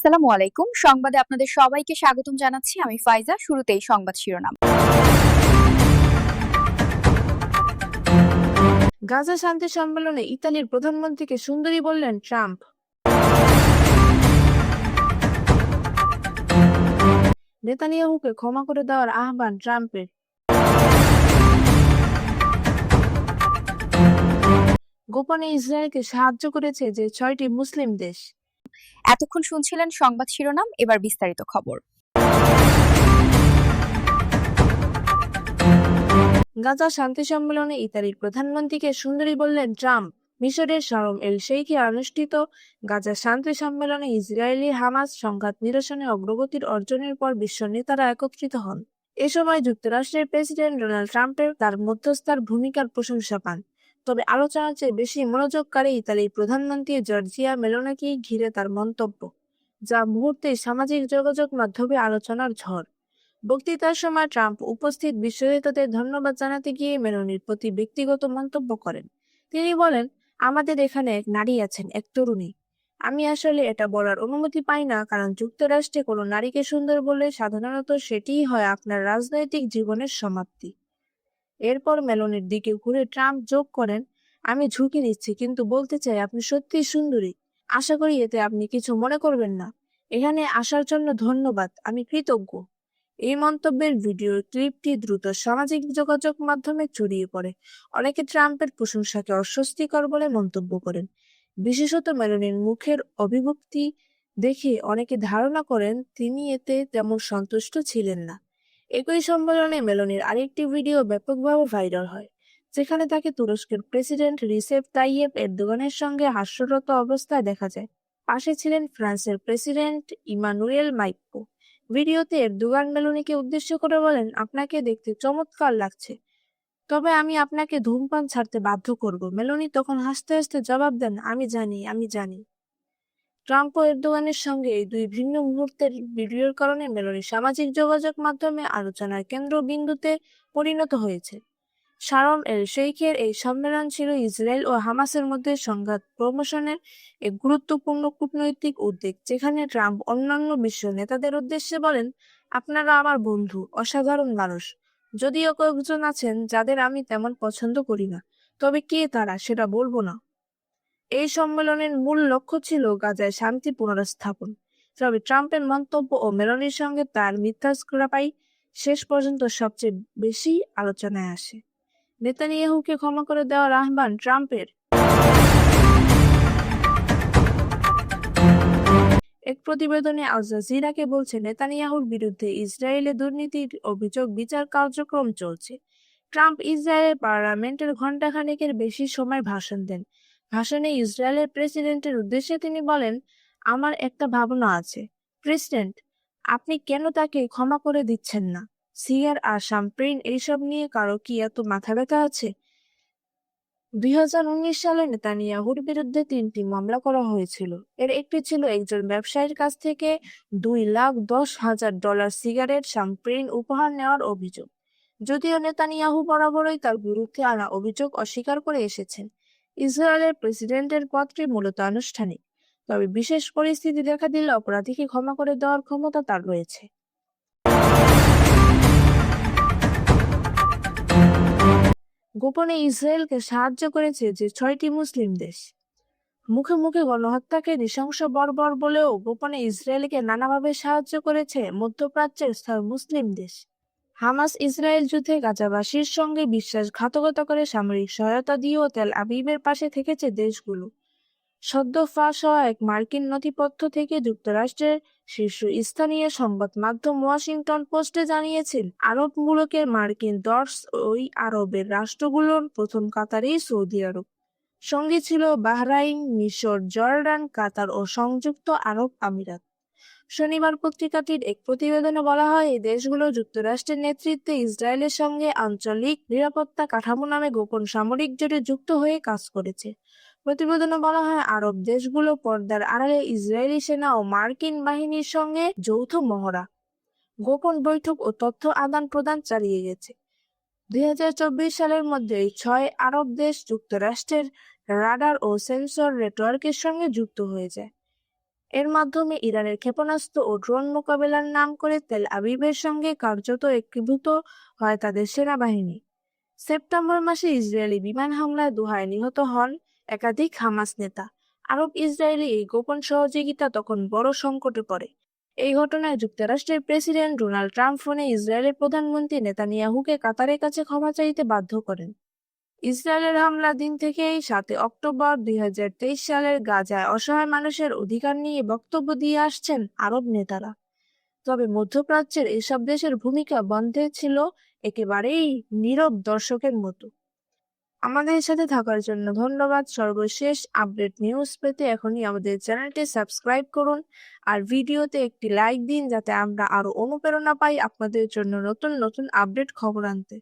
আসসালামু আলাইকুম। সংবাদে আপনাদের সবাইকে স্বাগতম জানাচ্ছি। আমি ফাইজা, শুরুতেই সংবাদ শিরোনাম। গাজা শান্তি সম্মেলনে ইতালির প্রধানমন্ত্রীকে সুন্দরী বললেন ট্রাম্প। নেতানিয়াহুকে ক্ষমা করে দেওয়ার আহ্বান ট্রাম্পের। গোপনে ইসরায়েলকে সাহায্য করেছে যে ছয়টি মুসলিম দেশ। এতক্ষণ শুনছিলেন সংবাদ শিরোনাম, এবার বিস্তারিত খবর। গাজা শান্তি সম্মেলনে ইতালির প্রধানমন্ত্রীকে সুন্দরী বললেন ট্রাম্প। মিশরের শরম এল শেইখে অনুষ্ঠিত গাজা শান্তি সম্মেলনে ইসরায়েলি হামাস সংঘাত নিরসনে অগ্রগতির অর্জনের পর বিশ্ব নেতারা একত্রিত হন। এ সময় যুক্তরাষ্ট্রের প্রেসিডেন্ট ডোনাল্ড ট্রাম্পের তার মধ্যস্থার ভূমিকার প্রশংসা পান। তবে আলোচনার চেয়ে বেশি মনোযোগকারী ইতালির প্রধানমন্ত্রী জর্জিয়া মেলোনাকে ঘিরে তার মন্তব্য, যা মুহূর্তে সামাজিক যোগাযোগ মাধ্যমে আলোচনার ঝড়। বক্তৃতার সময় ট্রাম্প উপস্থিত বিশ্বনেতাদের ধন্যবাদ জানাতে গিয়ে মেলনির প্রতি ব্যক্তিগত মন্তব্য করেন। তিনি বলেন, আমাদের এখানে এক নারী আছেন, এক তরুণী। আমি আসলে এটা বলার অনুমতি পাই না, কারণ যুক্তরাষ্ট্রে কোনো নারীকে সুন্দর বলে সাধারণত সেটিই হয় আপনার রাজনৈতিক জীবনের সমাপ্তি। এরপর মেলনের দিকে ঘুরে ট্রাম্প যোগ করেন, আমি ঝুঁকি নিচ্ছি, কিন্তু বলতে চাই আপনি সত্যিই সুন্দরী। আশা করি এতে আপনি কিছু মনে করবেন না। এখানে আসার জন্য ধন্যবাদ, আমি কৃতজ্ঞ। এই মন্তব্যের ভিডিও ক্লিপটি দ্রুত সামাজিক যোগাযোগ মাধ্যমে ছড়িয়ে পড়ে। অনেকে ট্রাম্পের প্রশংসাকে অস্বস্তিকর বলে মন্তব্য করেন। বিশেষত মেলনির মুখের অভিভক্তি দেখে অনেকে ধারণা করেন, তিনি এতে তেমন সন্তুষ্ট ছিলেন না। একই সম্মেলনে মেলনির আরেকটি ভিডিও ব্যাপকভাবে ভাইরাল হয়, যেখানে তাকে তুরস্কের প্রেসিডেন্ট রিসেপ তাইয়েব এরদোগানের সঙ্গে হাস্যরত অবস্থায় দেখা যায়। পাশে ছিলেন ফ্রান্সের প্রেসিডেন্ট ইমানুয়েল মাইপ্পো ভিডিওতে এরদোগান মেলোনিকে উদ্দেশ্য করে বলেন, আপনাকে দেখতে চমৎকার লাগছে। তবে আমি আপনাকে ধূমপান ছাড়তে বাধ্য করব। মেলোনি তখন হাসতে হাসতে জবাব দেন, আমি জানি আমি জানি। ট্রাম্প ও এরদোগানের সঙ্গে এই দুই ভিন্ন মুহূর্তের ভিডিওর কারণে মেলোনি সামাজিক যোগাযোগ মাধ্যমে আলোচনার কেন্দ্রবিন্দুতে পরিণত হয়েছে। শারম এল শেইখের এই সম্মেলন ছিল ইসরায়েল ও হামাসের মধ্যে সংঘাত প্রমোশনের এক গুরুত্বপূর্ণ কূটনৈতিক উদ্যোগ, যেখানে ট্রাম্প অন্যান্য বিশ্ব নেতাদের উদ্দেশ্যে বলেন, আপনারা আমার বন্ধু, অসাধারণ মানুষ। যদিও কয়েকজন আছেন যাদের আমি তেমন পছন্দ করি না, তবে কে তারা সেটা বলব না। এই সম্মেলনের মূল লক্ষ্য ছিল গাজায় শান্তি পুনরস্থাপন। তবে ট্রাম্পের মন্তব্য ও মেলনির সঙ্গে তার মিথ্যাস্ক্রাপাই শেষ পর্যন্ত সবচেয়ে বেশি আলোচনায় আসে। নেতানিয়াহুকে ক্ষমা করে দেওয়ার আহ্বান ট্রাম্পের। এক প্রতিবেদনে আল জাজিরাকে বলছে, নেতানিয়াহুর বিরুদ্ধে ইসরায়েলে দুর্নীতির অভিযোগ বিচার কার্যক্রম চলছে। ট্রাম্প ইসরায়েলের পার্লামেন্টের ঘণ্টাখানেকের বেশি সময় ভাষণ দেন। ভাষণে ইসরায়েলের প্রেসিডেন্টের উদ্দেশ্যে তিনি বলেন, আমার একটা ভাবনা আছে। প্রেসিডেন্ট, আপনি কেন তাকে ক্ষমা করে দিচ্ছেন না? সিয়ার আর শাম্পেইন এইসব নিয়ে কারও কি এত মাথা ব্যথা আছে? দুই হাজার উনিশ সালে নেতানিয়াহুর বিরুদ্ধে তিনটি মামলা করা হয়েছিল। এর একটি ছিল একজন ব্যবসায়ীর কাছ থেকে দুই লাখ দশ হাজার ডলার সিগারেট শাম্পেইন উপহার নেওয়ার অভিযোগ। যদিও নেতানিয়াহু বরাবরই তার বিরুদ্ধে আনা অভিযোগ অস্বীকার করে এসেছেন। ইসরায়েলের প্রেসিডেন্টের পদটি মূলত আনুষ্ঠানিক, তবে বিশেষ পরিস্থিতি দেখা দিলে অপরাধীকে ক্ষমা করে দেওয়ার ক্ষমতা তার রয়েছে। গোপনে ইসরায়েলকে সাহায্য করেছে যে ছয়টি মুসলিম দেশ। মুখে মুখে গণহত্যাকে নৃশংস বর্বর বলেও গোপনে ইসরায়েলকে নানাভাবে সাহায্য করেছে মধ্যপ্রাচ্যের মুসলিম দেশ। হামাস ইসরায়েল যুদ্ধে গাজাবাসীর সঙ্গে বিশ্বাসঘাতকতা করে সামরিক সহায়তা দিয়েও তেল আবিবের পাশে থেকেছে দেশগুলো। সদ্য ফাঁস হওয়া এক মার্কিন নথিপত্র থেকে যুক্তরাষ্ট্রের শীর্ষ স্থানীয় সংবাদ মাধ্যম ওয়াশিংটন পোস্টে জানিয়েছেন আরব মূলকের মার্কিন দর্শ ওই আরবের রাষ্ট্রগুলোর প্রথম কাতারেই সৌদি আরব। সঙ্গে ছিল বাহরাইন, মিশর, জর্ডান, কাতার ও সংযুক্ত আরব আমিরাত। শনিবার পত্রিকাটির এক প্রতিবেদনে বলা হয়, এই দেশগুলো যুক্তরাষ্ট্রের নেতৃত্বে ইসরায়েলের সঙ্গে আঞ্চলিক নিরাপত্তা কাঠামো নামে গোপন সামরিক জোটে যুক্ত হয়ে কাজ করেছে। প্রতিবেদনে বলা হয়, আরব দেশগুলো পর্দার আড়ালে ইসরায়েলি সেনা ও মার্কিন বাহিনীর সঙ্গে যৌথ মহড়া, গোপন বৈঠক ও তথ্য আদান প্রদান চালিয়ে গেছে। দুই হাজার চব্বিশ সালের মধ্যে ছয় আরব দেশ যুক্তরাষ্ট্রের রাডার ও সেন্সর নেটওয়ার্কের সঙ্গে যুক্ত হয়ে যায়। এর মাধ্যমে ইরানের ক্ষেপণাস্ত্র ও ড্রোন মোকাবেলার নাম করে তেল আবিবের সঙ্গে কার্যত একীভূত হয় তাদের সেনাবাহিনী। সেপ্টেম্বর মাসে ইসরায়েলি বিমান হামলায় দুহায় নিহত হন একাধিক হামাস নেতা। আরব ইসরায়েলি এই গোপন সহযোগিতা তখন বড় সংকটে পড়ে। এই ঘটনায় যুক্তরাষ্ট্রের প্রেসিডেন্ট ডোনাল্ড ট্রাম্প ফোনে ইসরায়েলের প্রধানমন্ত্রী নেতানিয়াহুকে কাতারের কাছে ক্ষমা চাইতে বাধ্য করেন। ইসরায়েলের হামলা দিন থেকেই সাতই অক্টোবর দুই হাজার তেইশ সালের গাজায় অসহায় মানুষের অধিকার নিয়ে বক্তব্য দিয়ে আসছেন আরব নেতারা। তবে মধ্যপ্রাচ্যের এসব দেশের ভূমিকা বন্ধে ছিল একেবারেই নীরব দর্শকের মতো। আমাদের সাথে থাকার জন্য ধন্যবাদ। সর্বশেষ আপডেট নিউজ পেতে এখনই আমাদের চ্যানেলটি সাবস্ক্রাইব করুন আর ভিডিওতে একটি লাইক দিন যাতে আমরা আরও অনুপ্রেরণা পাই আপনাদের জন্য নতুন নতুন আপডেট খবর আনতে।